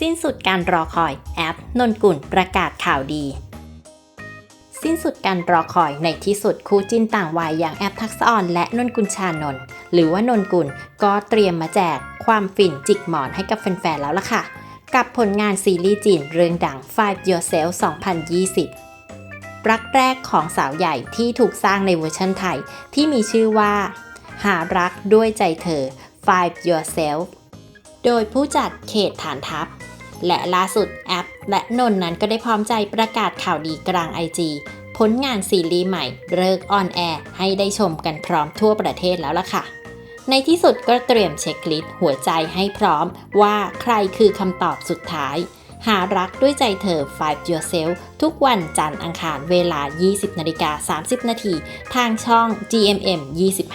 สิ้นสุดการรอคอยแอปนนกุลประกาศข่าวดี สิ้นสุดการรอคอยในที่สุดคู่จิ้นต่างวัยอย่างแอปทักษออนและนนกุลชานนท์หรือว่านนกุลก็เตรียมมาแจกความฟินจิกหมอนให้กับแฟนๆแล้วล่ะค่ะ กับผลงานซีรีส์จีนเรื่องดัง Five Yourself 2020 รักแรกของสาวใหญ่ที่ถูกสร้างในเวอร์ชันไทยที่มีชื่อว่า หารักด้วยใจเธอ Five Yourself โดยผู้จัดเขตฐานทัพ และล่าสุดแอปและนนนั้นก็ได้พร้อมใจประกาศข่าวดีกลาง IG ผลงานซีรีส์ใหม่เลิกออนแอร์ให้ได้ชมกันพร้อมทั่วประเทศแล้วล่ะค่ะ ในที่สุดก็เตรียมเช็คลิสต์หัวใจให้พร้อมว่าใครคือคำตอบสุดท้าย หารักด้วยใจเธอ Five Yourself ทุกวันจันทร์อังคารเวลา 20นาฬิกา30นาทีทางช่อง GMM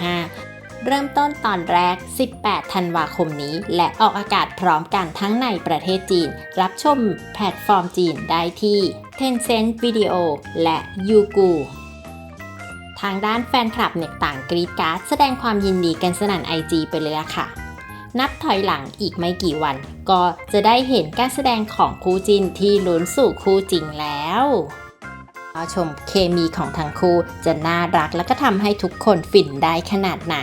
25 เริ่มต้นตอนแรก 18 ธันวาคมนี้ และออกอากาศพร้อมกันทั้งในประเทศจีน รับชมแพลตฟอร์มจีนได้ที่ Tencent Video และ Youku ทางด้านแฟนคลับเนี่ยต่างกรีดการ์ดแสดงความยินดีกันสนั่น IG ไปเลยละค่ะ นับถอยหลังอีกไม่กี่วัน ก็จะได้เห็นการแสดงของคู่จินที่ลุ้นสู่คู่จริงแล้ว ชมเคมีของทั้งคู่จะน่ารักแล้วก็ทำให้ทุกคนฟินได้ขนาดไหน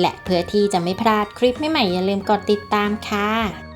และเพื่อที่จะไม่พลาดคลิปใหม่ๆอย่าลืมกดติดตามค่ะ